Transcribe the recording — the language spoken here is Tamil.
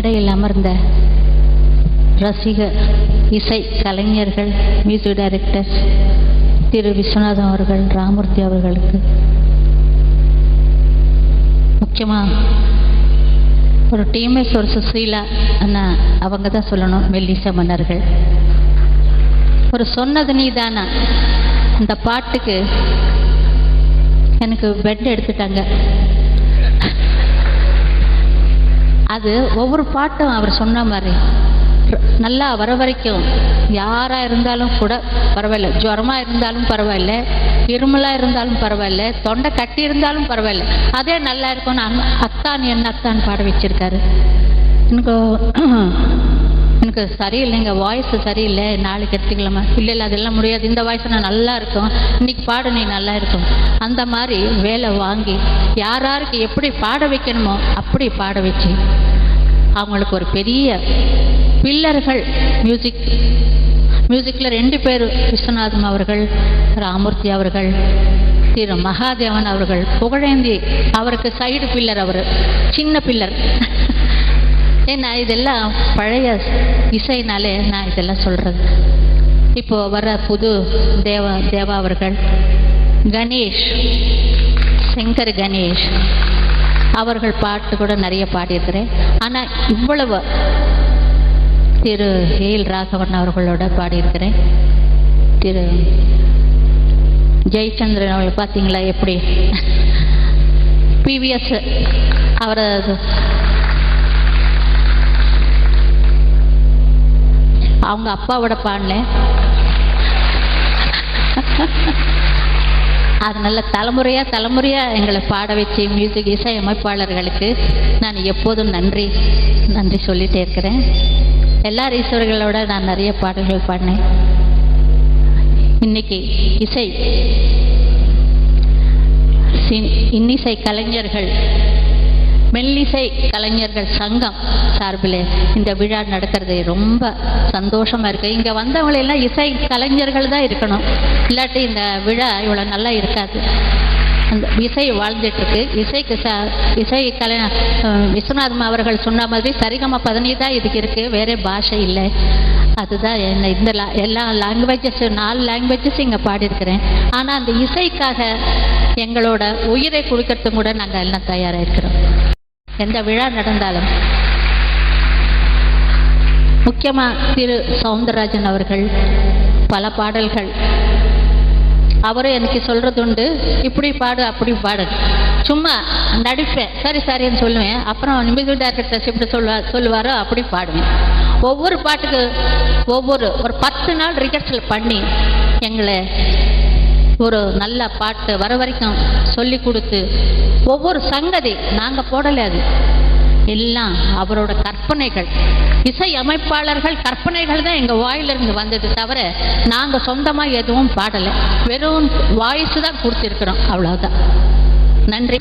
மேடையில் அமர்ந்த ரசிகர் இசை கலைஞர்கள் மியூசிக் டைரக்டர் திரு விஸ்வநாதன் அவர்கள் ராமூர்த்தி அவர்களுக்கு. முக்கியமாக ஒரு டிஎம்எஸ் ஒரு சுசீலா அண்ணா அவங்க தான் சொல்லணும் மெல்லிச மன்னர்கள். ஒரு சொன்னது நீ தானா இந்த பாட்டுக்கு எனக்கு பெட் எடுத்துட்டாங்க. அது ஒவ்வொரு பாட்டும் அவர் சொன்ன மாதிரி. நல்லா வர வரைக்கும் யாராக இருந்தாலும் கூட பரவாயில்ல. ஜுரமாக இருந்தாலும் பரவாயில்ல. இருமலாக இருந்தாலும் பரவாயில்ல. தொண்டை கட்டி இருந்தாலும் பரவாயில்ல. அதே நல்லா இருக்கும்னு அத்தான் என்ன அத்தான் பாட வச்சிருக்காரு. எனக்கு எனக்கு சரியில்லைங்க வாய்ஸ் சரியில்லை நாளைக்கு எடுத்துக்கலாமா? இல்லை இல்லை அதெல்லாம் முடியாது. இந்த வாய்ஸ் நான் நல்லா இருக்கும். இன்னைக்கு பாடு நீ நல்லா இருக்கும். அந்த மாதிரி வேலை வாங்கி யார் யாருக்கு எப்படி பாட வைக்கணுமோ அப்படி பாட வச்சு அவங்களுக்கு ஒரு பெரிய பில்லர்கள் மியூசிக் மியூசிக்கில் ரெண்டு பேர் விஸ்வநாதம் அவர்கள் ராமூர்த்தி அவர்கள் திரு மகாதேவன் அவர்கள் புகழேந்தி அவருக்கு சைடு பில்லர் அவர் சின்ன பில்லர். ஏன்னா இதெல்லாம் பழைய இசைனாலே நான் இதெல்லாம் சொல்கிறது இப்போ வர புது தேவா தேவா அவர்கள் கணேஷ் சங்கர் கணேஷ் அவர்கள் பாட்டு கூட நிறைய பாடியிருக்கிறேன். ஆனால் இவ்வளவு திரு ஏல் ராகவன் அவர்களோட பாடியிருக்கிறேன். திரு ஜெயச்சந்திரன் அவர்கள் பார்த்தீங்களா எப்படி? பிவிஎஸ் அவரை அவங்க அப்பாவோட பாடினேன் அதனால தலைமுறையா தலைமுறையா எங்களை பாட வச்சு மியூசிக் இசை அமைப்பாளர்களுக்கு நான் எப்போதும் நன்றி நன்றி சொல்லிட்டே இருக்கிறேன். எல்லா ஈஸ்வர்களோட நான் நிறைய பாடல்கள் பாடினேன். இன்னைக்கு இசை. இன்னிசை கலைஞர்கள் மெல்லிசை கலைஞர்கள் சங்கம் சார்பில் இந்த விழா நடக்கிறது. ரொம்ப சந்தோஷமாக இருக்குது இங்கே வந்தவங்களெல்லாம் இசை கலைஞர்கள் தான் இருக்கணும். இல்லாட்டி இந்த விழா இவ்வளோ நல்லா இருக்காது. அந்த இசை வாழ்ந்துட்டுருக்கு. இசைக்கு ச இசை கலை விஸ்வநாதம் அவர்கள் சொன்ன மாதிரி சரிகம பதனி தான் இதுக்கு இருக்குது வேறே பாஷை இல்லை. அதுதான் என்ன இந்த லா- எல்லா லாங்குவேஜஸ் நாலு லாங்குவேஜஸ் இங்கே பாடியிருக்கிறேன். ஆனால் அந்த இசைக்காக எங்களோட உயிரை கொடுக்கறதுக்கு கூட நாங்கள் எல்லாம் தயாராக இருக்கிறோம். எந்த விழா நடந்தாலும். முக்கியமாக திரு சவுந்தரராஜன் அவர்கள் பல பாடல்கள். அவரும் எனக்கு சொல்கிறது உண்டு இப்படி பாடு அப்படி பாடு. சும்மா நடிப்பேன் சரி சரின்னு சொல்லுவேன். அப்புறம் மியூசிக் டைரக்டர் இப்படி சொல்லுவா சொல்லுவாரோ அப்படி பாடுவேன். ஒவ்வொரு பாட்டுக்கு ஒவ்வொரு ஒரு பத்து நாள் ரிஹர்சல் பண்ணி எங்களை ஒரு நல்ல பாட்டு வர வரைக்கும் சொல்லி கொடுத்து ஒவ்வொரு சங்கதி நாங்கள் போடலை அது. எல்லாம் அவரோட கற்பனைகள். இசை அமைப்பாளர்கள் கற்பனைகள் தான் எங்கள் வாயிலிருந்து வந்தது தவிர நாங்கள் சொந்தமாக எதுவும் பாடலை. வெறும் வாய்ஸ் தான் கொடுத்துருக்குறோம் அவ்வளோதான் நன்றி.